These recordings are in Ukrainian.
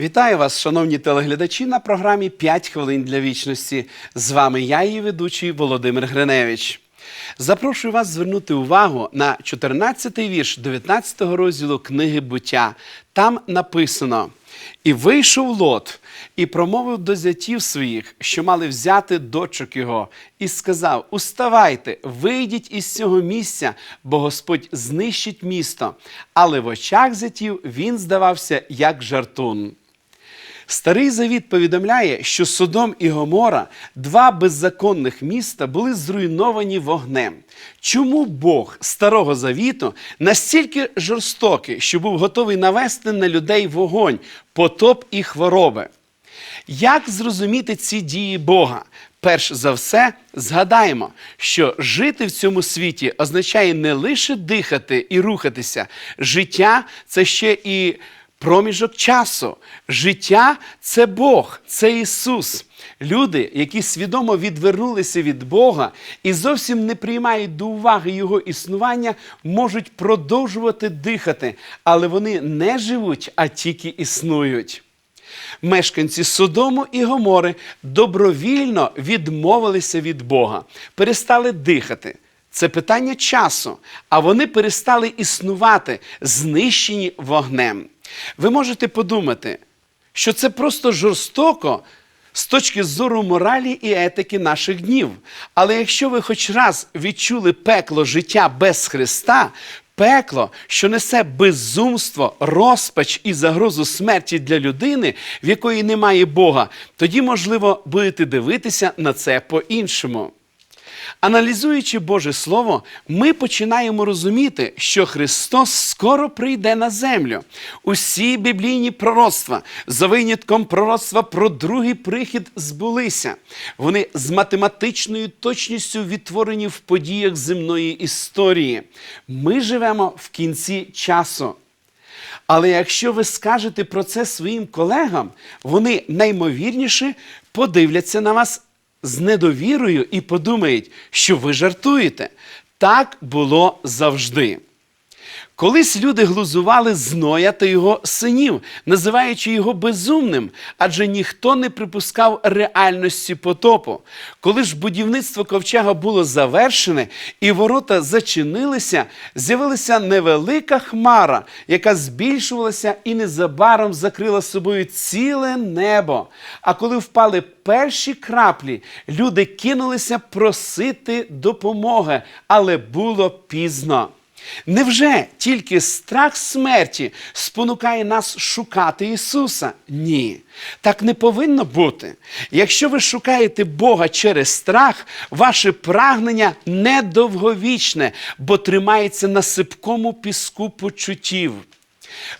Вітаю вас, шановні телеглядачі, на програмі «5 хвилин для вічності. З вами я, її ведучий Володимир Гриневич. Запрошую вас звернути увагу на 14-й вірш 19-го розділу книги буття. Там написано: І вийшов лот, і промовив до зятів своїх, що мали взяти дочок його, і сказав: Уставайте, вийдіть із цього місця, бо Господь знищить місто. Але в очах зятів він здавався як жартун. Старий Завіт повідомляє, що Содом і Гомора, два беззаконних міста, були зруйновані вогнем. Чому Бог Старого Завіту настільки жорстокий, що був готовий навести на людей вогонь, потоп і хвороби? Як зрозуміти ці дії Бога? Перш за все, згадаємо, що жити в цьому світі означає не лише дихати і рухатися. Життя це ще і проміжок часу. Життя це Бог, це Ісус. Люди, які свідомо відвернулися від Бога і зовсім не приймають до уваги Його існування, можуть продовжувати дихати, але вони не живуть, а тільки існують. Мешканці Содому і Гомори добровільно відмовилися від Бога, перестали дихати. Це питання часу, а вони перестали існувати, знищені вогнем. Ви можете подумати, що це просто жорстоко з точки зору моралі і етики наших днів. Але якщо ви хоч раз відчули пекло життя без Христа, пекло, що несе безумство, розпач і загрозу смерті для людини, в якої немає Бога, тоді, можливо, будете дивитися на це по-іншому. Аналізуючи Боже Слово, ми починаємо розуміти, що Христос скоро прийде на землю. Усі біблійні пророцтва, за винятком пророцтва про другий прихід, збулися. Вони з математичною точністю відтворені в подіях земної історії. Ми живемо в кінці часу. Але якщо ви скажете про це своїм колегам, вони наймовірніше подивляться на вас з недовірою і подумають, що ви жартуєте. Так було завжди. Колись люди глузували з Ноя та його синів, називаючи його безумним, адже ніхто не припускав реальності потопу. Коли ж будівництво ковчега було завершене і ворота зачинилися, з'явилася невелика хмара, яка збільшувалася і незабаром закрила собою ціле небо. А коли впали перші краплі, люди кинулися просити допомоги, але було пізно. Невже тільки страх смерті спонукає нас шукати Ісуса? Ні, так не повинно бути. Якщо ви шукаєте Бога через страх, ваше прагнення недовговічне, бо тримається на сипкому піску почуттів.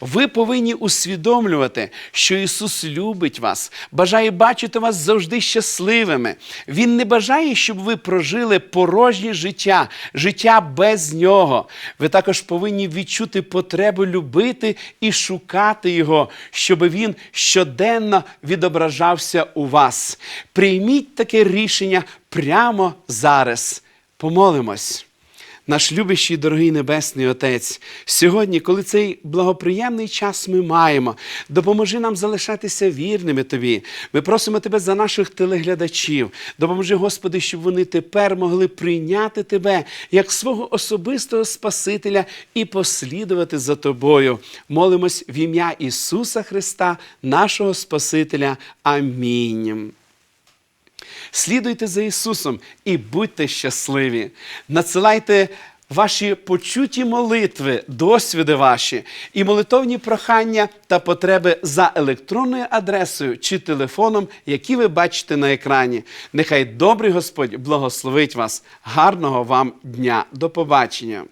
Ви повинні усвідомлювати, що Ісус любить вас, бажає бачити вас завжди щасливими. Він не бажає, щоб ви прожили порожнє життя, життя без нього. Ви також повинні відчути потребу любити і шукати Його, щоб Він щоденно відображався у вас. Прийміть таке рішення прямо зараз. Помолимось. Наш любящий, дорогий Небесний Отець, сьогодні, коли цей благоприємний час ми маємо, допоможи нам залишатися вірними Тобі. Ми просимо Тебе за наших телеглядачів. Допоможи, Господи, щоб вони тепер могли прийняти Тебе як свого особистого Спасителя і послідувати за Тобою. Молимось в ім'я Ісуса Христа, нашого Спасителя. Амінь. Слідуйте за Ісусом і будьте щасливі. Надсилайте ваші почуті молитви, досвіди ваші і молитовні прохання та потреби за електронною адресою чи телефоном, які ви бачите на екрані. Нехай добрий Господь благословить вас. Гарного вам дня. До побачення!